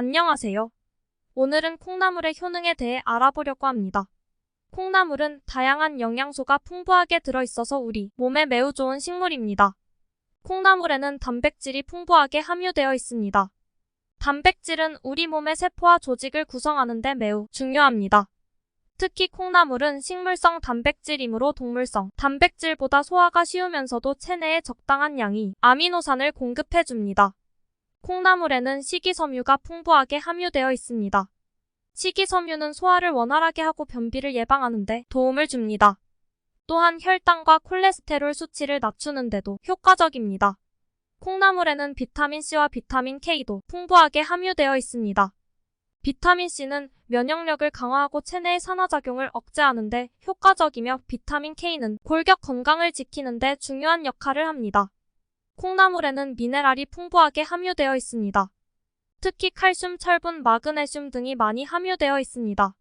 안녕하세요. 오늘은 콩나물의 효능에 대해 알아보려고 합니다. 콩나물은 다양한 영양소가 풍부하게 들어있어서 우리 몸에 매우 좋은 식물입니다. 콩나물에는 단백질이 풍부하게 함유되어 있습니다. 단백질은 우리 몸의 세포와 조직을 구성하는 데 매우 중요합니다. 특히 콩나물은 식물성 단백질이므로 동물성 단백질보다 소화가 쉬우면서도 체내에 적당한 양의 아미노산을 공급해줍니다. 콩나물에는 식이섬유가 풍부하게 함유되어 있습니다. 식이섬유는 소화를 원활하게 하고 변비를 예방하는데 도움을 줍니다. 또한 혈당과 콜레스테롤 수치를 낮추는데도 효과적입니다. 콩나물에는 비타민C와 비타민 K도 풍부하게 함유되어 있습니다. 비타민C는 면역력을 강화하고 체내의 산화작용을 억제하는데 효과적이며 비타민 K는 골격 건강을 지키는데 중요한 역할을 합니다. 콩나물에는 미네랄이 풍부하게 함유되어 있습니다. 특히 칼슘, 철분, 마그네슘 등이 많이 함유되어 있습니다.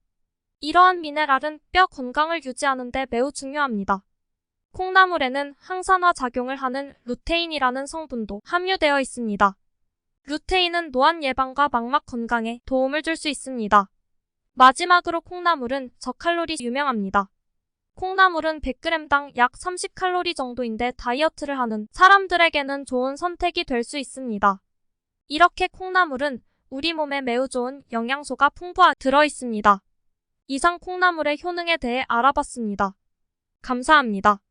이러한 미네랄은 뼈 건강을 유지하는 데 매우 중요합니다. 콩나물에는 항산화 작용을 하는 루테인이라는 성분도 함유되어 있습니다. 루테인은 노안 예방과 망막 건강에 도움을 줄 수 있습니다. 마지막으로 콩나물은 저칼로리 유명합니다. 콩나물은 100g당 약 30칼로리 정도인데 다이어트를 하는 사람들에게는 좋은 선택이 될 수 있습니다. 이렇게 콩나물은 우리 몸에 매우 좋은 영양소가 풍부하게 들어 있습니다. 이상 콩나물의 효능에 대해 알아봤습니다. 감사합니다.